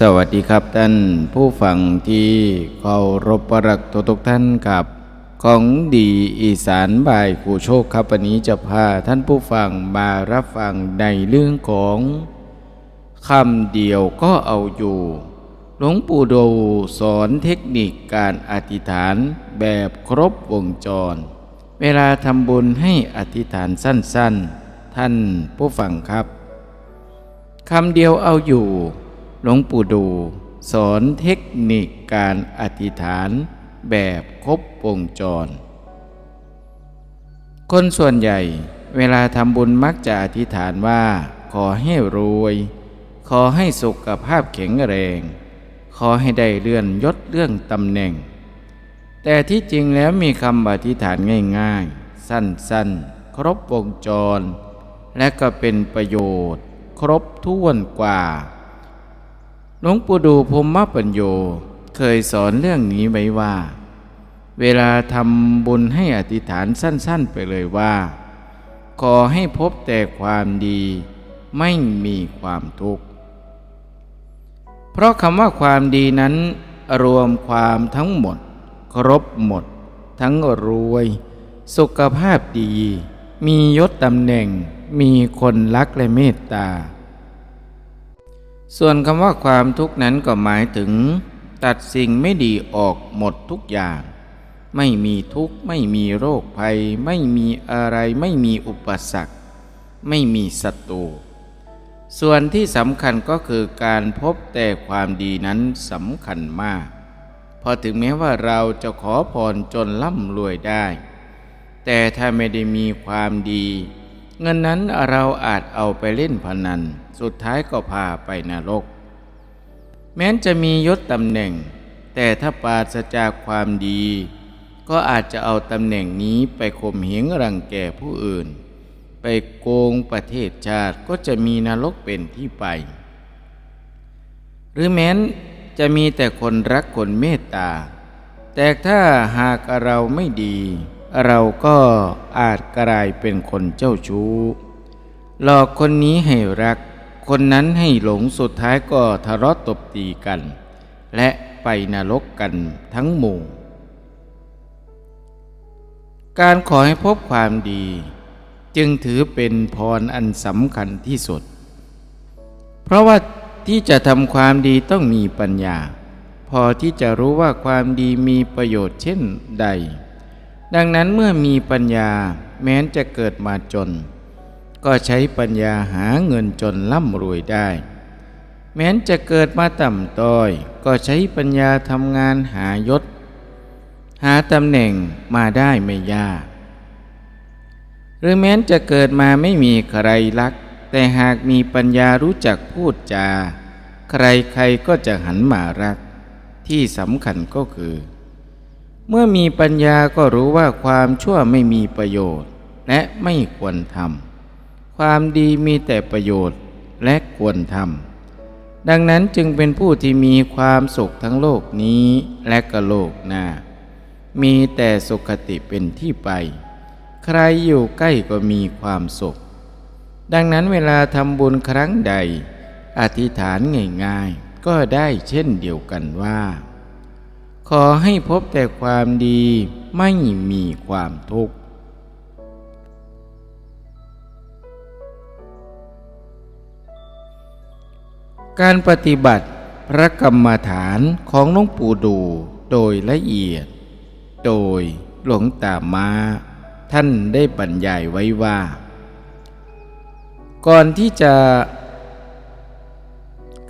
สวัสดีครับท่านผู้ฟังที่เคารพรักทุกท่านครับของดีอีสานบายครูโชคครับวันนี้จะพาท่านผู้ฟังมารับฟังในเรื่องของคำเดียวก็เอาอยู่ หลวงปู่ดูสอนเทคนิคการอธิษฐานแบบครบวงจร เวลาทำบุญให้อธิษฐานสั้นๆ ท่านผู้ฟังครับคำเดียวเอาอยู่ หลวงปู่ดู สอนเทคนิคการอธิษฐานแบบครบวงจร คนส่วนใหญ่เวลาทำบุญมักจะอธิษฐานว่า ขอให้รวย ขอให้สุขภาพแข็งแรง ขอให้ได้เลื่อนยศเรื่องตำแหน่ง แต่ที่จริงแล้วมีคำอธิษฐานง่ายๆ สั้นๆ ครบวงจร และก็เป็นประโยชน์ ครบถ้วนกว่า หลวงปู่ดูพรหมปัญโยเคยสอนเรื่องนี้ไว้ว่า เวลาทำบุญให้อธิษฐานสั้น ๆ ไปเลยว่า ขอให้พบแต่ความดีไม่มีความทุกข์ เพราะคำว่าความดีนั้นรวมความทั้งหมด ครบหมด ทั้งรวย สุขภาพดี มียศตำแหน่ง มีคนรักและเมตตา ส่วนคำว่าความทุกข์นั้นก็หมายถึง ตัดสิ่งไม่ดีออกหมดทุกอย่าง ไม่มีทุกข์ไม่มีโรคภัย ไม่มีอะไรไม่มีอุปสรรค ไม่มีศัตรูส่วนที่สำคัญก็คือการพบแต่ความดีนั้นสำคัญมาก พอถึงแม้ว่าเราจะขอพรจนร่ำรวยได้ แต่ถ้าไม่ได้มีความดี เงินนั้นเราอาจเอาไปเล่นพนัน สุดท้ายก็พาไปนรก แม้นจะมียศตำแหน่ง แต่ถ้าปราศจากความดี ก็อาจจะเอาตำแหน่งนี้ไปข่มเหงรังแกผู้อื่น ไปโกงประเทศชาติก็จะมีนรกเป็นที่ไป หรือแม้นจะมีแต่คนรักคนเมตตา แต่ถ้าหากเราไม่ดี เราก็อาจกลายเป็นคนเจ้าชู้ หลอกคนนี้ให้รัก คนนั้นให้หลงสุดท้ายก็ทะเลาะตบตีกัน และไปนรกกันทั้งหมู่ การขอให้พบความดี จึงถือเป็นพรอันสำคัญที่สุด เพราะว่าที่จะทำความดีต้องมีปัญญา พอที่จะรู้ว่าความดีมีประโยชน์เช่นใด ดังนั้นเมื่อมีปัญญาแม้นจะเกิดมาจน ก็ใช้ปัญญาหาเงินจนร่ำรวยได้ แม้นจะเกิดมาต่ำต้อย ก็ใช้ปัญญาทำงานหายศ หาตำแหน่งมาได้ไม่ยาก หรือแม้นจะเกิดมาไม่มีใครรัก แต่หากมีปัญญารู้จักพูดจา ใครใครก็จะหันมารัก ที่สำคัญก็คือ เมื่อมีปัญญาก็รู้ว่าความชั่วไม่มีประโยชน์ และไม่ควรทำ ความดีมีแต่ประโยชน์และควรทำดังนั้นจึงเป็นผู้ที่มีความสุขทั้งโลกนี้และก็โลกหน้า มีแต่สุขติเป็นที่ไป ใครอยู่ใกล้ก็มีความสุข ดังนั้นเวลาทำบุญครั้งใด อธิษฐานง่ายๆ ก็ได้เช่นเดียวกันว่า ขอให้พบแต่ความดีไม่มีความทุกข์ การปฏิบัติพระกรรมฐานของหลวงปู่ดูโดยละเอียด โดยหลวงตามาท่านได้บรรยายไว้ว่า ก่อนที่จะ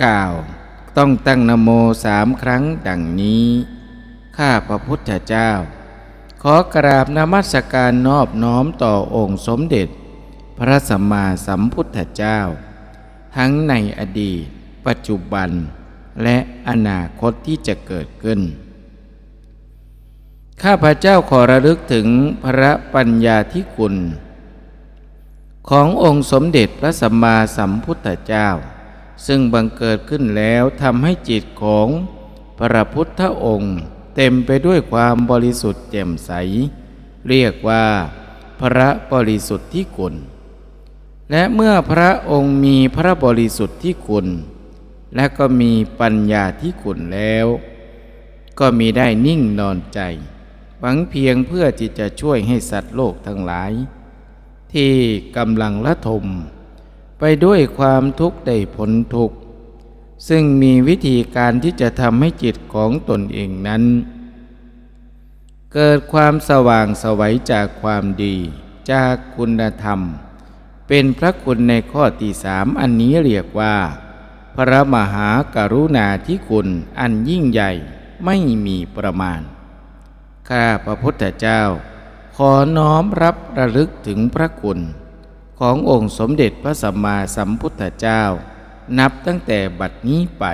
กล่าวต้องตั้งนโมสามครั้งดังนี้ ข้าพระพุทธเจ้า ขอกราบนมัสการนอบน้อมต่อองค์สมเด็จ พระสัมมาสัมพุทธเจ้า ทั้งในอดีต ปัจจุบัน และอนาคตที่จะเกิดขึ้น ข้าพระเจ้าขอระลึกถึงพระปัญญาธิคุณ ขององค์สมเด็จพระสัมมาสัมพุทธเจ้า ซึ่งบังเกิดขึ้นแล้วทำให้จิตของพระพุทธองค์เต็มไปด้วยความบริสุทธิ์แจ่มใส เรียกว่าพระบริสุทธิ์ที่คุณ และเมื่อพระองค์มีพระบริสุทธิ์ที่คุณ และก็มีปัญญาที่ขุนแล้ว ก็มีได้นิ่งนอนใจ หวังเพียงเพื่อที่จะช่วยให้สัตว์โลกทั้งหลาย ที่กำลังละทม ไปด้วยความทุกข์ได้ผลทุกข์ซึ่งมีวิธีการที่จะทำให้จิตของตนเองนั้น เกิดความสว่างสวัยจากความดีจากคุณธรรม เป็นพระคุณในข้อที่สามอันนี้เรียกว่า พระมหากรุณาธิคุณอันยิ่งใหญ่ไม่มีประมาณ ข้าพระพุทธเจ้า ขอน้อมรับระลึกถึงพระคุณ ขององค์สมเด็จพระสัมมาสัมพุทธเจ้า นับตั้งแต่บัดนี้ไป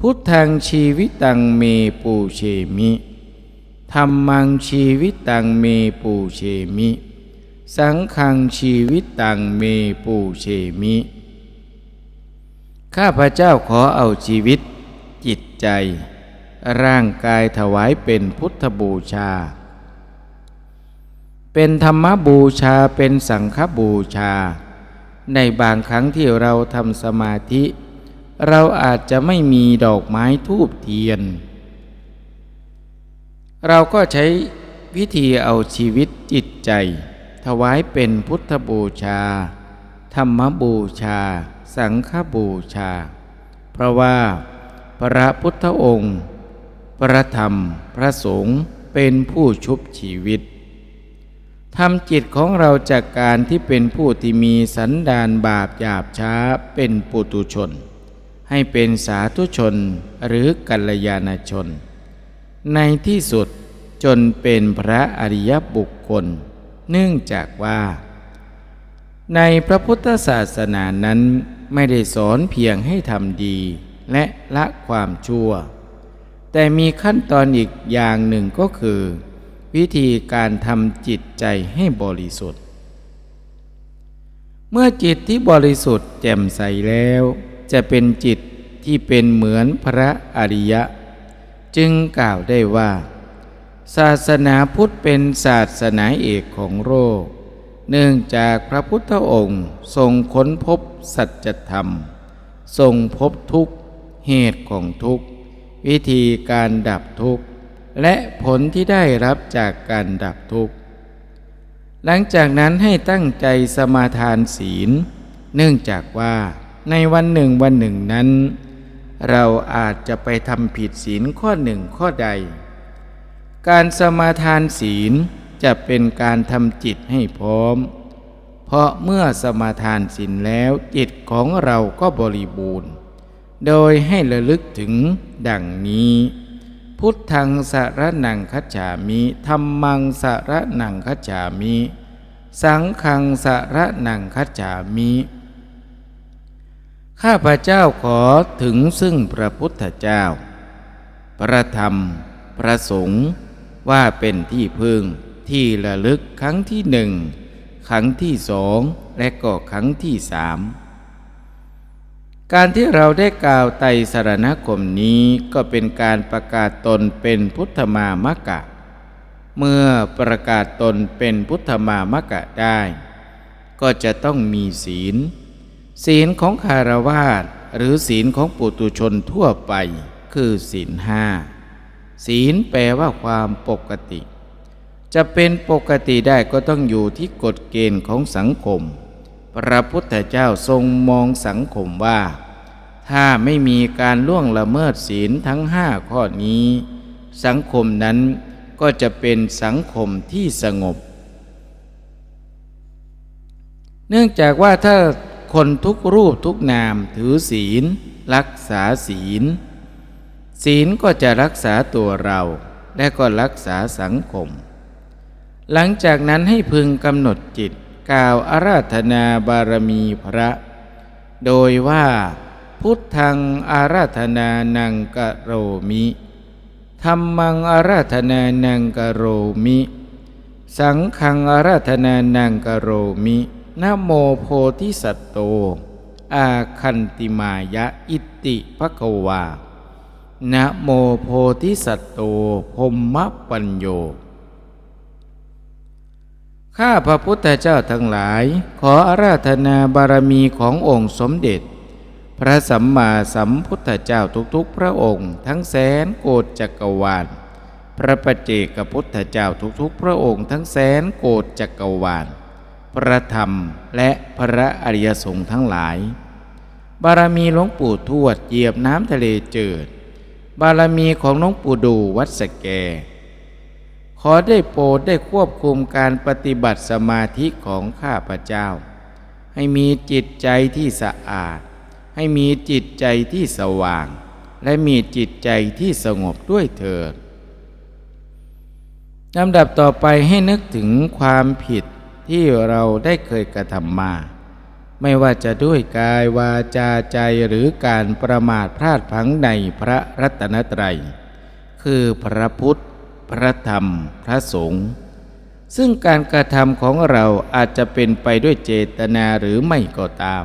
พุทธังชีวิตังเมปูเชมิธรรมังชีวิตังเมปูเชมิ สังฆังชีวิตังเมปูเชมิ ข้าพระเจ้าขอเอาชีวิต จิตใจ ร่างกายถวายเป็นพุทธบูชา เป็นธรรมบูชาเป็นสังฆบูชา ในบางครั้งที่เราทำสมาธิ เราอาจจะไม่มีดอกไม้ทูบเทียน เราก็ใช้วิธีเอาชีวิตจิตใจ ถวายเป็นพุทธบูชา ธรรมบูชา สังฆบูชา เพราะว่าพระพุทธองค์ พระธรรมพระสงฆ์เป็นผู้ชุบชีวิตทำจิตของเราจากการที่เป็นผู้ที่มีสันดานบาปหยาบช้าเป็นปุตุชน ให้เป็นสาธุชนหรือกัลยาณชน ในที่สุดจนเป็นพระอริยบุคคล เนื่องจากว่า ในพระพุทธศาสนานั้น ไม่ได้สอนเพียงให้ทำดี และละความชั่ว แต่มีขั้นตอนอีกอย่างหนึ่งก็คือ วิธีการทำจิตใจให้บริสุทธิ์ เมื่อจิตที่บริสุทธิ์แจ่มใสแล้ว จะเป็นจิตที่เป็นเหมือนพระอริยะ จึงกล่าวได้ว่า ศาสนาพุทธเป็นศาสนาเอกของโลก เนื่องจากพระพุทธองค์ทรงค้นพบสัจธรรม ทรงพบทุกเหตุของทุกวิธีการดับทุกข์ และผลที่ได้รับจากการดับทุกข์ หลังจากนั้นให้ตั้งใจสมาทานศีล เนื่องจากว่าในวันหนึ่งวันหนึ่งนั้น เราอาจจะไปทำผิดศีลข้อหนึ่งข้อใด การสมาทานศีล จะเป็นการทำจิตให้พร้อม เพราะเมื่อสมาทานศีลแล้วจิตของเราก็บริบูรณ์ โดยให้ระลึกถึงดังนี้ พุทธังสารนังคัจฉามิธรรมังสารนังคัจฉามิ สังฆังสารนังคัจฉามิข้าพระเจ้าขอถึงซึ่งพระพุทธเจ้า พระธรรม พระสงฆ์ว่าเป็นที่พึ่ง ที่ระลึกครั้งที่หนึ่งครั้งที่สองและก็ครั้งที่สามการที่เราได้กล่าวไตรสรณคมนี้ก็เป็นการประกาศตนเป็นพุทธมามะกะ เมื่อประกาศตนเป็นพุทธมามะกะได้ ก็จะต้องมีศีล ศีลของคารวาสหรือศีลของปุตุชนทั่วไป คือศีลห้าศีลแปลว่าความปกติ จะเป็นปกติได้ก็ต้องอยู่ที่กฎเกณฑ์ของสังคม พระพุทธเจ้าทรงมองสังคมว่า ถ้าไม่มีการล่วงละเมิดศีลทั้งห้าข้อนี้ สังคมนั้นก็จะเป็นสังคมที่สงบ เนื่องจากว่าถ้าคนทุกรูปทุกนามถือศีล รักษาศีล ศีลก็จะรักษาตัวเราและก็รักษาสังคม หลังจากนั้นให้พึงกำหนดจิตกล่าวอาราธนาบารมีพระ โดยว่า พุทธังอาราธนานังกะโรมิธรรมังอาราธนานังกะโรมิ สังฆังอาราธนานังกะโรมินโมโพธิสัตโต อาคันติมายะอิติภะควานะโมโพธิสัตโตพมมะปัญโย ข้าพระพุทธเจ้าทั้งหลาย ขออาราธนาบารมีขององค์สมเด็จ พระสัมมาสัมพุทธเจ้าทุกๆ พระองค์ ทั้งแสนโกฏจักรวาล พระปัจเจกพุทธเจ้าทุกๆ พระองค์ ทั้งแสนโกฏจักรวาล พระธรรมและพระอริยสงฆ์ทั้งหลาย บารมีหลวงปู่ทวดเหยียบน้ำทะเลเจิด บารมีของหลวงปู่ดูวัดสแก อได้โปรดได้ควบคุมการปฏิบัติสมาธิของข้าพเจ้า ให้มีจิตใจที่สะอาด ให้มีจิตใจที่สว่าง และมีจิตใจที่สงบด้วยเถิดลำดับต่อไปให้นึกถึงความผิดที่เราได้เคยกระทำมา ไม่ว่าจะด้วยกายวาจาใจหรือการประมาทพลาดพลั้งในพระรัตนตรัย คือพระพุทธ พระธรรม พระสงฆ์ซึ่งการกระทำของเราอาจจะเป็นไปด้วยเจตนาหรือไม่ก็ตาม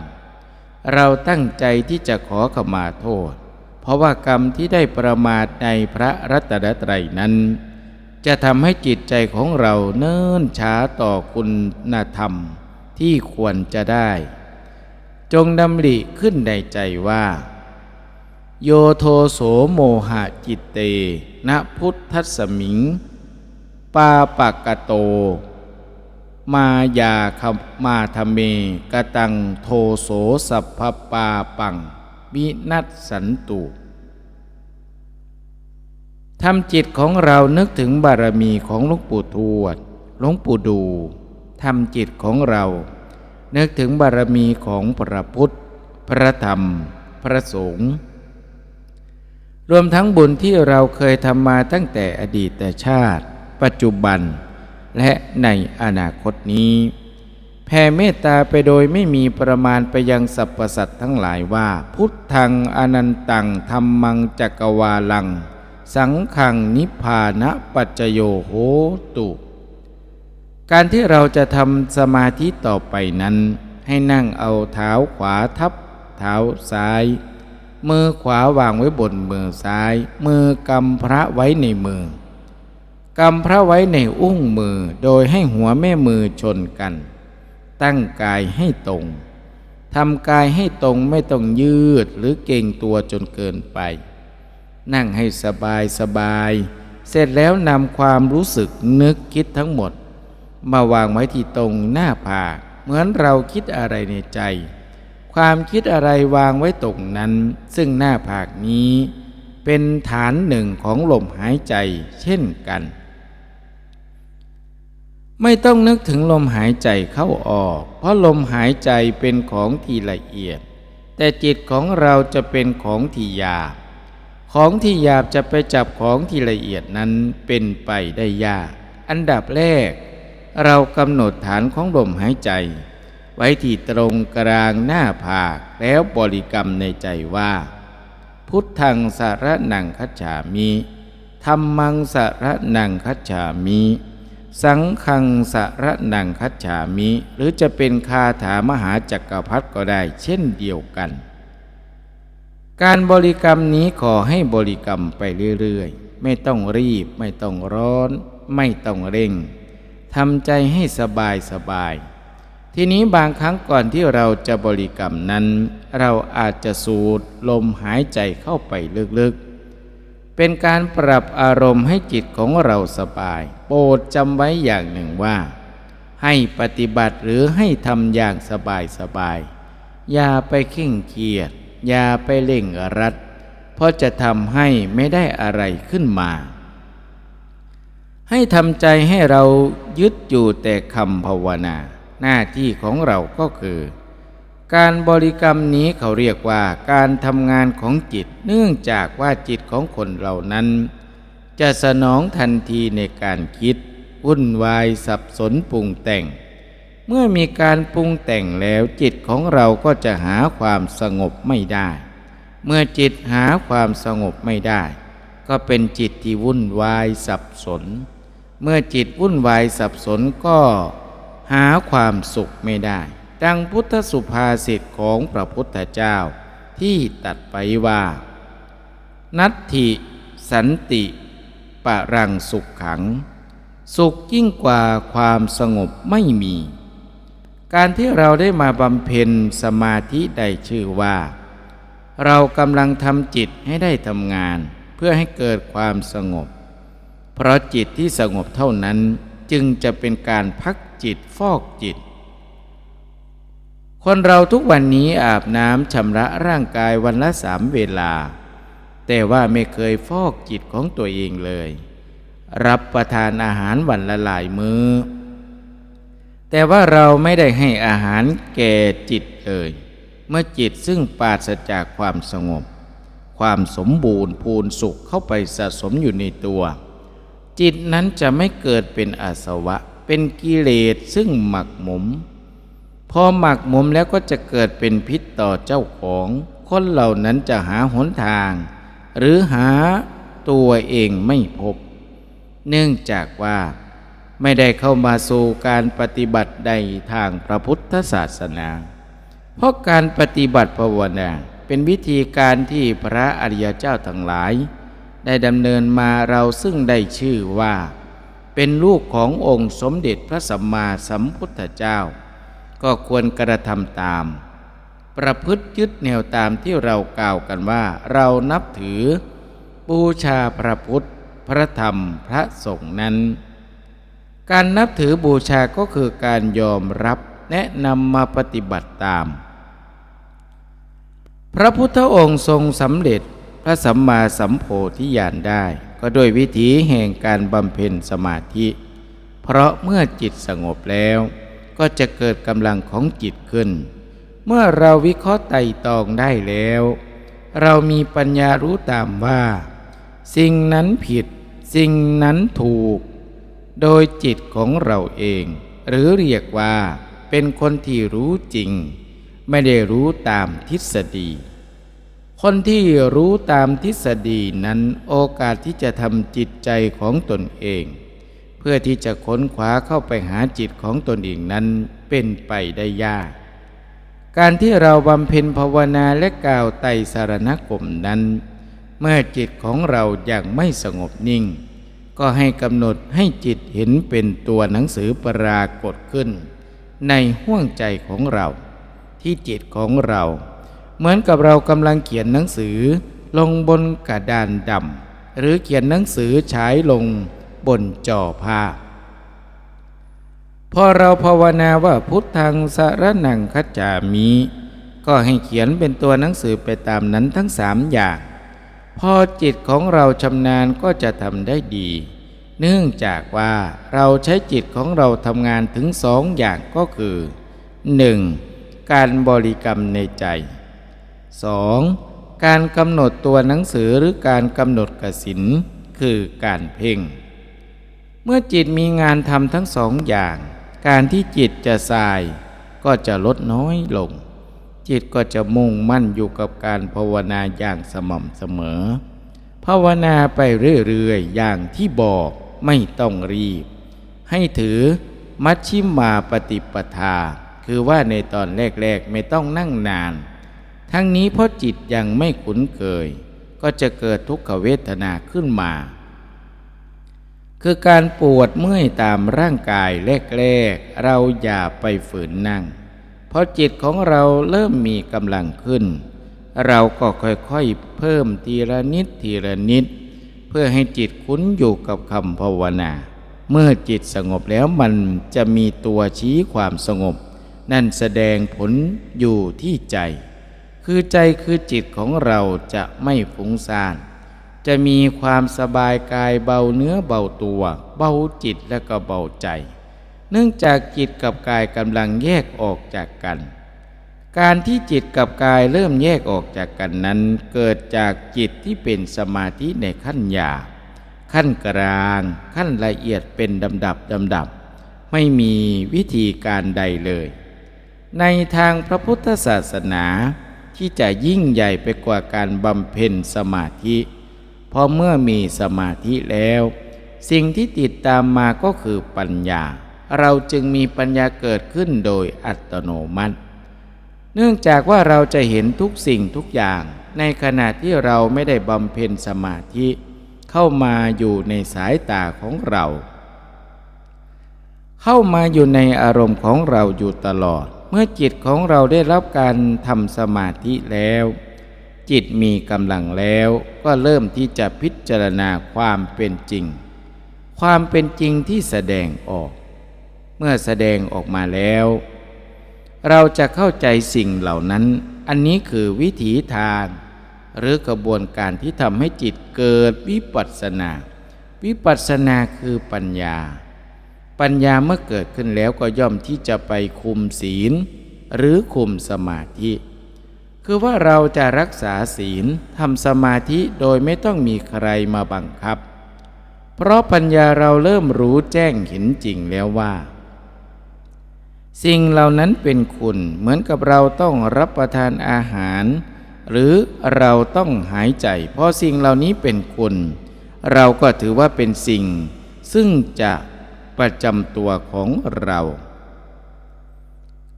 เราตั้งใจที่จะขอขมาโทษ เพราะว่ากรรมที่ได้ประมาทในพระรัตนตรัยนั้น จะทำให้จิตใจของเราเนิ่นช้าต่อคุณธรรมที่ควรจะได้ จงดำริขึ้นในใจว่า โยโทโสโมหะจิตเต ณพุทธสมิง ปาปะกะโต มายาคมาทเมกตังโทโสสัพพปาปังวินัสสันตุทำจิตของเรานึกถึงบารมีของหลวงปู่ทวดหลวงปู่ดูทำจิตของเรา นึกถึงบารมีของพระพุทธ พระธรรม พระสงฆ์ รวมทั้งบุญที่เราเคยทำมาตั้งแต่อดีตชาติ ปัจจุบัน และในอนาคตนี้แผ่เมตตาไปโดยไม่มีประมาณไปยังสรรพสัตว์ทั้งหลายว่า พุทธังอนันตังธรรมังจักรวาลัง สังขังนิพพานะปัจจโยโหตุ การที่เราจะทำสมาธิต่อไปนั้น ให้นั่งเอาเท้าขวาทับ เท้าซ้าย มือขวาวางไว้บนมือซ้าย มือกำพระไว้ในมือกำพระไว้ในอุ้งมือโดยให้หัวแม่มือชนกัน ตั้งกายให้ตรงทำกายให้ตรงไม่ต้องยืดหรือเก่งตัวจนเกินไป นั่งให้สบายสบาย เสร็จแล้วนำความรู้สึกนึกคิดทั้งหมด มาวางไว้ที่ตรงหน้าผากเหมือนเราคิดอะไรในใจ ความคิดอะไรวางไว้ตรงนั้น ซึ่งหน้าผากนี้ เป็นฐานหนึ่งของลมหายใจเช่นกัน ไม่ต้องนึกถึงลมหายใจเข้าออก เพราะลมหายใจเป็นของที่ละเอียด แต่จิตของเราจะเป็นของที่หยาบ ของที่หยาบจะไปจับของที่ละเอียดนั้นเป็นไปได้ยาก อันดับแรก เรากำหนดฐานของลมหายใจ ว้ที่ตรงกลางหน้าผากแล้วบริกรรมในใจว่า พุทธังสารนังคัจฉามิธรรมังสารนังคัจฉามิ สังฆังสารนังคัจฉามิ หรือจะเป็นคาถามหาจักรพรรดิก็ได้เช่นเดียวกัน การบริกรรมนี้ขอให้บริกรรมไปเรื่อยๆ ไม่ต้องรีบ ไม่ต้องร้อน ไม่ต้องเร่งทำใจให้สบายสบาย ทีนี้บางครั้งก่อนที่เราจะบริกรรมนั้น เราอาจจะสูดลมหายใจเข้าไปลึกๆ เป็นการปรับอารมณ์ให้จิตของเราสบาย โปรดจำไว้อย่างหนึ่งว่า ให้ปฏิบัติหรือให้ทำอย่างสบายสบาย อย่าไปเข่งเครียด อย่าไปเร่งรัด เพราะจะทำให้ไม่ได้อะไรขึ้นมา ให้ทำใจให้เรายึดอยู่แต่คำภาวนา หน้าที่ของเราก็คือ การบริกรรมนี้เขาเรียกว่าการทำงานของจิต เนื่องจากว่าจิตของคนเหล่านั้น จะสนองทันทีในการคิดวุ่นวายสับสนปรุงแต่ง เมื่อมีการปรุงแต่งแล้วจิตของเราก็จะหาความสงบไม่ได้ เมื่อจิตหาความสงบไม่ได้ ก็เป็นจิตที่วุ่นวายสับสน เมื่อจิตวุ่นวายสับสนก็ หาความสุขไม่ได้ ดังพุทธสุภาษิตของพระพุทธเจ้าที่ตัดไปว่า นัตถิสันติปะรังสุขขัง สุขยิ่งกว่าความสงบไม่มี การที่เราได้มาบำเพ็ญสมาธิได้ชื่อว่า เรากำลังทำจิตให้ได้ทำงาน เพื่อให้เกิดความสงบ เพราะจิตที่สงบเท่านั้นจึงจะเป็นการพัก จิตฟอกจิต คนเราทุกวันนี้อาบน้ำชำระร่างกายวันละสามเวลา แต่ว่าไม่เคยฟอกจิตของตัวเองเลย รับประทานอาหารวันละหลายมือ้อ แต่ว่าเราไม่ได้ให้อาหารแก่จิตเลยเมื่อจิตซึ่งปราศจากความสงบ ความสมบูรณ์พูนสุขเข้าไปสะสมอยู่ในตัว จิตนั้นจะไม่เกิดเป็นอาสวะ เป็นกิเลสซึ่งหมักหมม พอหมักหมมแล้วก็จะเกิดเป็นพิษต่อเจ้าของ คนเหล่านั้นจะหาหนทาง หรือหาตัวเองไม่พบ เนื่องจากว่าไม่ได้เข้ามาสู่การปฏิบัติใดทางพระพุทธศาสนา เพราะการปฏิบัติภาวนาเป็นวิธีการที่พระอริยเจ้าทั้งหลาย ได้ดำเนินมาเราซึ่งได้ชื่อว่า เป็นลูกขององค์สมเด็จพระสัมมาสัมพุทธเจ้า ก็ควรกระทำตาม ประพฤติยึดแนวตามที่เรากล่าวกันว่า เรานับถือ บูชาพระพุทธ พระธรรมพระสงฆ์นั้น การนับถือบูชาก็คือการยอมรับแนะนำมาปฏิบัติตาม พระพุทธองค์ทรงสำเร็จพระสัมมาสัมโพธิญาณได้ ก็โดยวิถีแห่งการบำเพ็ญสมาธิ เพราะเมื่อจิตสงบแล้ว ก็จะเกิดกำลังของจิตขึ้น เมื่อเราวิเคราะห์ไต่ตองได้แล้ว เรามีปัญญารู้ตามว่า สิ่งนั้นผิด สิ่งนั้นถูก โดยจิตของเราเอง หรือเรียกว่าเป็นคนที่รู้จริง ไม่ได้รู้ตามทฤษฎี คนที่รู้ตามทฤษฎีนั้นโอกาสที่จะทำจิตใจของตนเอง เพื่อที่จะค้นคว้าเข้าไปหาจิตของตนเองนั้นเป็นไปได้ยาก การที่เราบำเพ็ญภาวนาและกล่าวไตสารณคมนั้น เมื่อจิตของเราอยังไม่สงบนิ่ง ก็ให้กำหนดให้จิตเห็นเป็นตัวหนังสือปรากฏขึ้น ในห้วงใจของเรา ที่จิตของเรา เหมือนกับเรากำลังเขียนหนังสือลงบนกระดานดำหรือเขียนหนังสือฉายลงบนจอผ้าพอเราภาวนาว่าพุทธังสารนังคัจจามิ ก็ให้เขียนเป็นตัวหนังสือไปตามนั้นทั้งสามอย่าง พอจิตของเราชำนาญก็จะทำได้ดี เนื่องจากว่าเราใช้จิตของเราทำงานถึงสองอย่างก็คือ 1. การบริกรรมในใจ 2. การกำหนดตัวหนังสือหรือการกำหนดกสินคือการเพ่ง เมื่อจิตมีงานทำทั้งสองอย่าง การที่จิตจะสาย ก็จะลดน้อยลง จิตก็จะมุ่งมั่นอยู่กับการภาวนาอย่างสม่ำเสมอ ภาวนาไปเรื่อยๆอย่างที่บอกไม่ต้องรีบ ให้ถือมัชชิมาปฏิปทา คือว่าในตอนแรกๆไม่ต้องนั่งนาน ทั้งนี้เพราะจิตยังไม่คุ้นเคย ก็จะเกิดทุกขเวทนาขึ้นมา คือการปวดเมื่อยตามร่างกายแรกๆเราอย่าไปฝืนนั่ง เพราะจิตของเราเริ่มมีกำลังขึ้น เราก็ค่อยๆเพิ่มทีละนิดทีละนิด เพื่อให้จิตคุ้นอยู่กับคำภาวนา เมื่อจิตสงบแล้วมันจะมีตัวชี้ความสงบ นั่นแสดงผลอยู่ที่ใจ คือใจคือจิตของเราจะไม่ฟุ้งซ่าน จะมีความสบายกายเบาเนื้อเบาตัว เบาจิตและก็เบาใจ เนื่องจากจิตกับกายกำลังแยกออกจากกัน การที่จิตกับกายเริ่มแยกออกจากกันนั้น เกิดจากจิตที่เป็นสมาธิในขั้นหยาบขั้นกลาง ขั้นละเอียดเป็นดำดับดำดับ ไม่มีวิธีการใดเลย ในทางพระพุทธศาสนา ที่จะยิ่งใหญ่ไปกว่าการบำเพ็ญสมาธิพอเมื่อมีสมาธิแล้ว สิ่งที่ติดตามมาก็คือปัญญา เราจึงมีปัญญาเกิดขึ้นโดยอัตโนมัติ เนื่องจากว่าเราจะเห็นทุกสิ่งทุกอย่าง ในขณะที่เราไม่ได้บำเพ็ญสมาธิ เข้ามาอยู่ในสายตาของเรา เข้ามาอยู่ในอารมณ์ของเราอยู่ตลอด เมื่อจิตของเราได้รับการทำสมาธิแล้ว จิตมีกำลังแล้วก็เริ่มที่จะพิจารณาความเป็นจริง ความเป็นจริงที่แสดงออก เมื่อแสดงออกมาแล้ว เราจะเข้าใจสิ่งเหล่านั้น อันนี้คือวิถีทางหรือกระบวนการที่ทำให้จิตเกิดวิปัสสนา วิปัสสนาคือปัญญา ปัญญาเมื่อเกิดขึ้นแล้วก็ย่อมที่จะไปคุมศีล หรือคุมสมาธิ คือว่าเราจะรักษาศีลทำสมาธิโดยไม่ต้องมีใครมาบังคับ เพราะปัญญาเราเริ่มรู้แจ้งเห็นจริงแล้วว่า สิ่งเหล่านั้นเป็นคุณเหมือนกับเราต้องรับประทานอาหาร หรือเราต้องหายใจ เพราะสิ่งเหล่านี้เป็นคุณ เราก็ถือว่าเป็นสิ่ง ซึ่งจะ ประจำตัวของเรา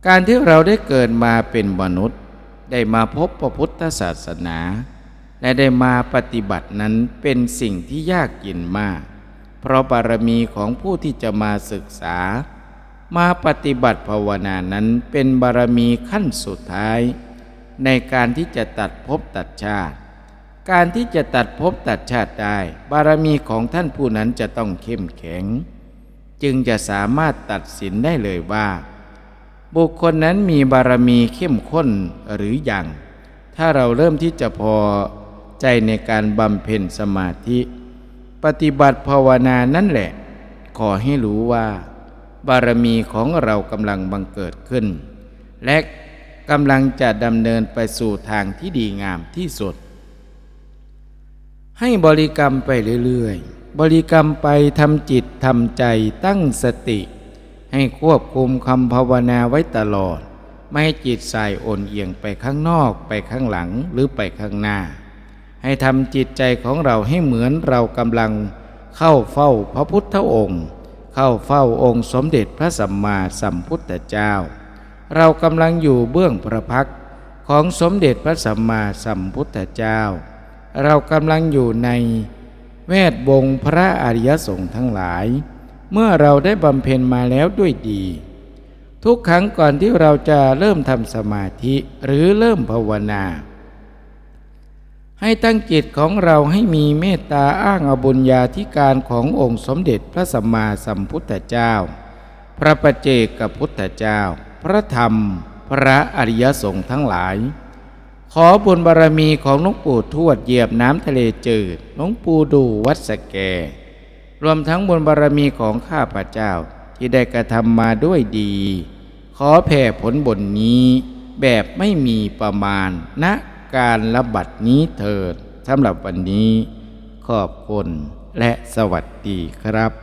การที่เราได้เกิดมาเป็นมนุษย์ ได้มาพบพระพุทธศาสนา และได้มาปฏิบัตินั้นเป็นสิ่งที่ยากเย็นมาก เพราะบารมีของผู้ที่จะมาศึกษา มาปฏิบัติภาวนานั้นเป็นบารมีขั้นสุดท้าย ในการที่จะตัดภพตัดชาติ การที่จะตัดภพตัดชาติได้ บารมีของท่านผู้นั้นจะต้องเข้มแข็ง จึงจะสามารถตัดสินได้เลยว่า บุคคลนั้นมีบารมีเข้มข้นหรืออยัง ถ้าเราเริ่มที่จะพอใจในการบำเพ็ญสมาธิ ปฏิบัติภาวนานั่นแหละ ขอให้รู้ว่า บารมีของเรากำลังบังเกิดขึ้น และกำลังจะดำเนินไปสู่ทางที่ดีงามที่สุด ให้บริกรรมไปเรื่อยๆ บริกรรมไปทำจิตทำใจตั้งสติ ให้ควบคุมคำภาวนาไว้ตลอด ไม่ให้จิตสายโอนเอียงไปข้างนอกไปข้างหลังหรือไปข้างหน้า ให้ทำจิตใจของเราให้เหมือนเรากำลังเข้าเฝ้าพระพุทธองค์ เข้าเฝ้าองค์สมเด็จพระสัมมาสัมพุทธเจ้า เรากำลังอยู่เบื้องพระพักของสมเด็จพระสัมมาสัมพุทธเจ้า เรากำลังอยู่ใน แวดวงพระอริยสงฆ์ทั้งหลาย เมื่อเราได้บำเพ็ญมาแล้วด้วยดี ทุกครั้งก่อนที่เราจะเริ่มทำสมาธิหรือเริ่มภาวนา ให้ตั้งจิตของเราให้มีเมตตาอ้างอบุญญาธิการขององค์สมเด็จพระสัมมาสัมพุทธเจ้า พระประเจกกับพุทธเจ้า พระธรรม พระอริยสงฆ์ทั้งหลาย ขอบุญบารรมีของหลวงปู่ทวดเหยียบน้ำทะเลจืดหลวงปู่ดูวัดสแก รวมทั้งบุญบารรมีของข้าพเจ้าที่ได้กระทำมาด้วยดี ขอแผ่ผลบนนี้แบบไม่มีประมาณณการระบัดนี้เถิดสำหรับวันนี้ ขอบคุณและสวัสดีครับ